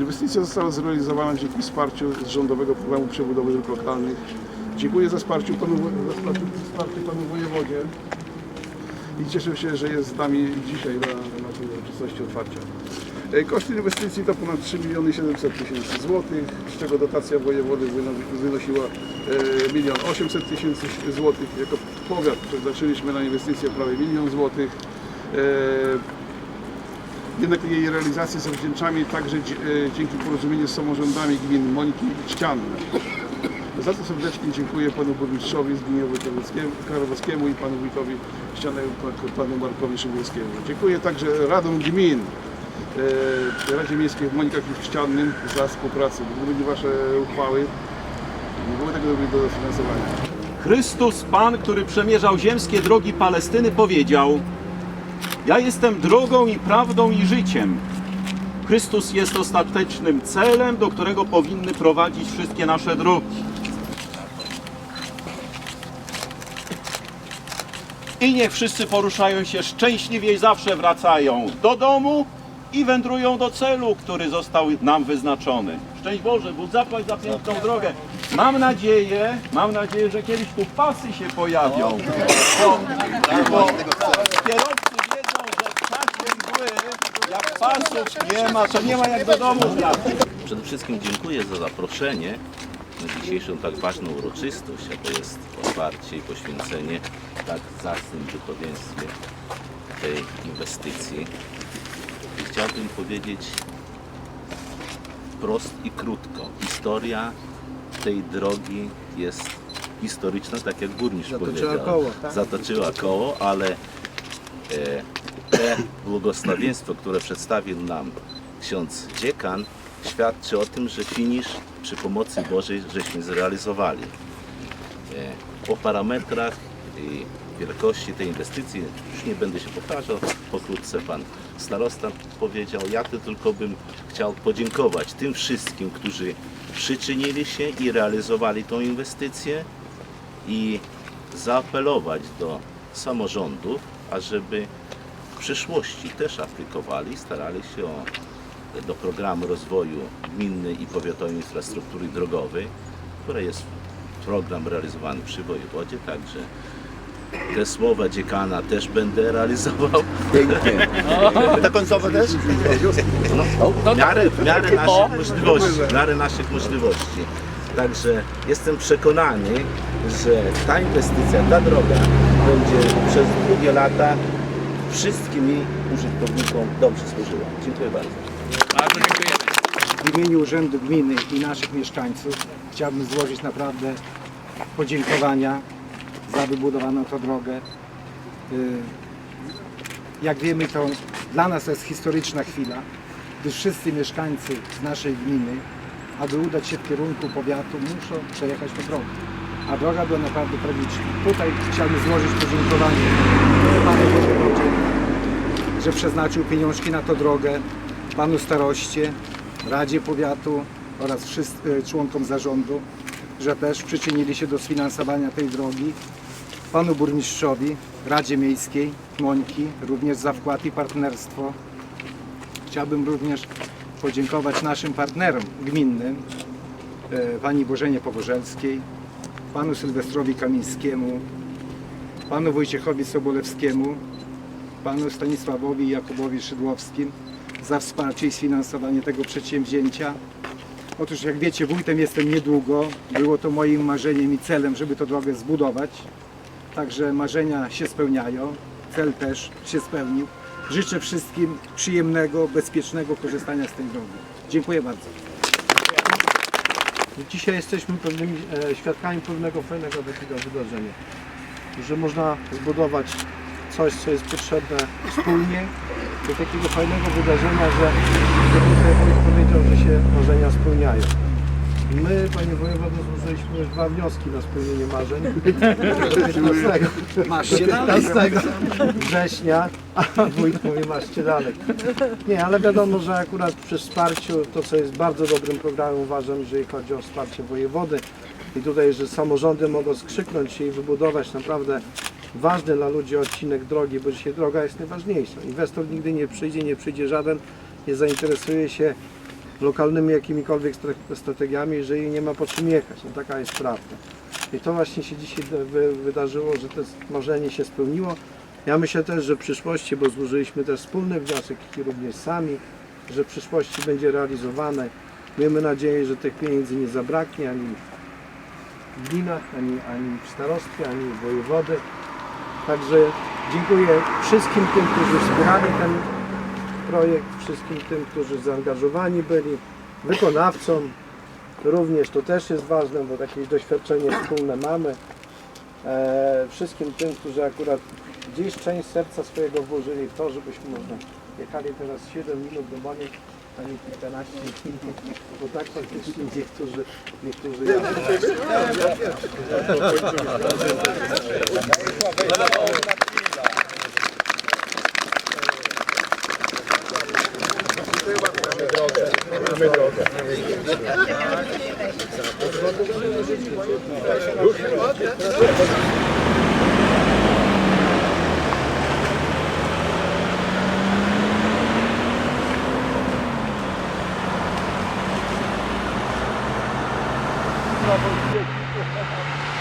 Inwestycja została zrealizowana dzięki wsparciu z Rządowego Programu Przebudowy Dróg Lokalnych. Dziękuję za wsparcie panu, za wsparcie, panu wojewodzie i cieszę się, że jest z nami dzisiaj na, na tej uroczystości otwarcia. E, Koszty inwestycji to ponad 3 miliony 700 tysięcy złotych, z czego dotacja wojewody wyno- wynosiła e, 1 800 tysięcy złotych. Jako powiat przeznaczyliśmy na inwestycje prawie milion złotych. Jednak jej realizację zawdzięczamy także e, dzięki porozumieniu z samorządami gmin Moniki i Czcianne. Za to serdecznie dziękuję panu burmistrzowi Zbigniewowi Karowskiemu i panu wójtowi Ścianemu, panu Markowi Szybulskiemu. Dziękuję także radom gmin, e, Radzie Miejskiej w Monikach i Ściannym za współpracę. Gdyby nie wasze uchwały, nie było tego do dofinansowania. Chrystus Pan, który przemierzał ziemskie drogi Palestyny, powiedział: Ja jestem drogą i prawdą i życiem. Chrystus jest ostatecznym celem, do którego powinny prowadzić wszystkie nasze drogi. I niech wszyscy poruszają się szczęśliwie i zawsze wracają do domu i wędrują do celu, który został nam wyznaczony. Szczęść Boże, Bóg zapłać za piękną drogę. Mam nadzieję, mam nadzieję, że kiedyś tu pasy się pojawią. Bo, bo kierowcy wiedzą, że w czasie mgły, jak pasów nie ma, to nie ma jak do domu. Przede wszystkim dziękuję za zaproszenie na dzisiejszą tak ważną uroczystość, jaką jest otwarcie i poświęcenie w tak zacnym duchowieństwie tej inwestycji. I chciałbym powiedzieć prost i krótko. Historia tej drogi jest historyczna, tak jak burmistrz powiedział. koło, tak? Zatoczyła koło, ale e, te błogosławieństwo, które przedstawił nam ksiądz dziekan, świadczy o tym, że finisz przy pomocy Bożej żeśmy zrealizowali. E, O parametrach i wielkości tej inwestycji już nie będę się powtarzał, pokrótce pan starosta powiedział. Ja tylko bym chciał podziękować tym wszystkim, którzy przyczynili się i realizowali tą inwestycję i zaapelować do samorządów, ażeby w przyszłości też aplikowali i starali się o, do programu rozwoju gminnej i powiatowej infrastruktury drogowej, która jest program realizowany przy wojewodzie, także te słowa dziekana też będę realizował. Te końcowe też? No, w miarę, w miarę naszych możliwości. W miarę naszych możliwości. Także jestem przekonany, że ta inwestycja, ta droga będzie przez długie lata wszystkim jej użytkownikom dobrze służyła. Dziękuję bardzo. W imieniu Urzędu Gminy i naszych mieszkańców chciałbym złożyć naprawdę podziękowania za wybudowaną tą drogę. Y, Jak wiemy, to dla nas jest historyczna chwila, gdyż wszyscy mieszkańcy z naszej gminy, aby udać się w kierunku powiatu, muszą przejechać tę drogę. A droga była naprawdę tragiczna. Tutaj chciałbym złożyć podziękowanie że przeznaczył pieniążki na tę drogę, panu staroście, Radzie Powiatu oraz wszyscy, członkom zarządu, że też przyczynili się do sfinansowania tej drogi, panu burmistrzowi, Radzie Miejskiej Mońki, również za wkład i partnerstwo. Chciałbym również podziękować naszym partnerom gminnym, e, pani Bożenie Powożelskiej, panu Sylwestrowi Kamińskiemu, panu Wojciechowi Sobolewskiemu, panu Stanisławowi i Jakubowi Szydłowskim za wsparcie i sfinansowanie tego przedsięwzięcia. Otóż jak wiecie, wójtem jestem niedługo. Było to moim marzeniem i celem, żeby tę drogę zbudować. Także marzenia się spełniają, cel też się spełnił. Życzę wszystkim przyjemnego, bezpiecznego korzystania z tej drogi. Dziękuję bardzo. Dzisiaj jesteśmy pewnymi e, świadkami pewnego fajnego takiego wydarzenia, że można zbudować coś, co jest potrzebne wspólnie do takiego fajnego wydarzenia, że że tutaj wójt powiedział, że się marzenia spełniają. My, panie wojewodo, złożyliśmy już dwa wnioski na spełnienie marzeń. 15, Masz dalej. 15 września, a wójt mówi masz dalej. Nie, ale wiadomo, że akurat przy wsparciu, to co jest bardzo dobrym programem uważam, jeżeli chodzi o wsparcie wojewody i tutaj, że samorządy mogą skrzyknąć się i wybudować naprawdę ważny dla ludzi odcinek drogi, bo dzisiaj droga jest najważniejsza. Inwestor nigdy nie przyjdzie, nie przyjdzie żaden, nie zainteresuje się lokalnymi jakimikolwiek stra- strategiami, jeżeli nie ma po czym jechać. No taka jest prawda. I to właśnie się dzisiaj wy- wydarzyło, że to marzenie się spełniło. Ja myślę też, że w przyszłości, bo złożyliśmy też wspólny wniosek i również sami, że w przyszłości będzie realizowane. Miejmy nadzieję, że tych pieniędzy nie zabraknie ani w gminach, ani, ani w starostwie, ani w wojewody. Także dziękuję wszystkim tym, którzy wspierali ten projekt, wszystkim tym, którzy zaangażowani byli, wykonawcom. Również to też jest ważne, bo jakieś doświadczenie wspólne mamy. E, wszystkim tym, którzy akurat gdzieś część serca swojego włożyli w to, żebyśmy można jechali teraz 7 minut do Boniek, a nie kilkanaście. Bo tak faktycznie niektórzy, niektórzy jadą. обалдеть.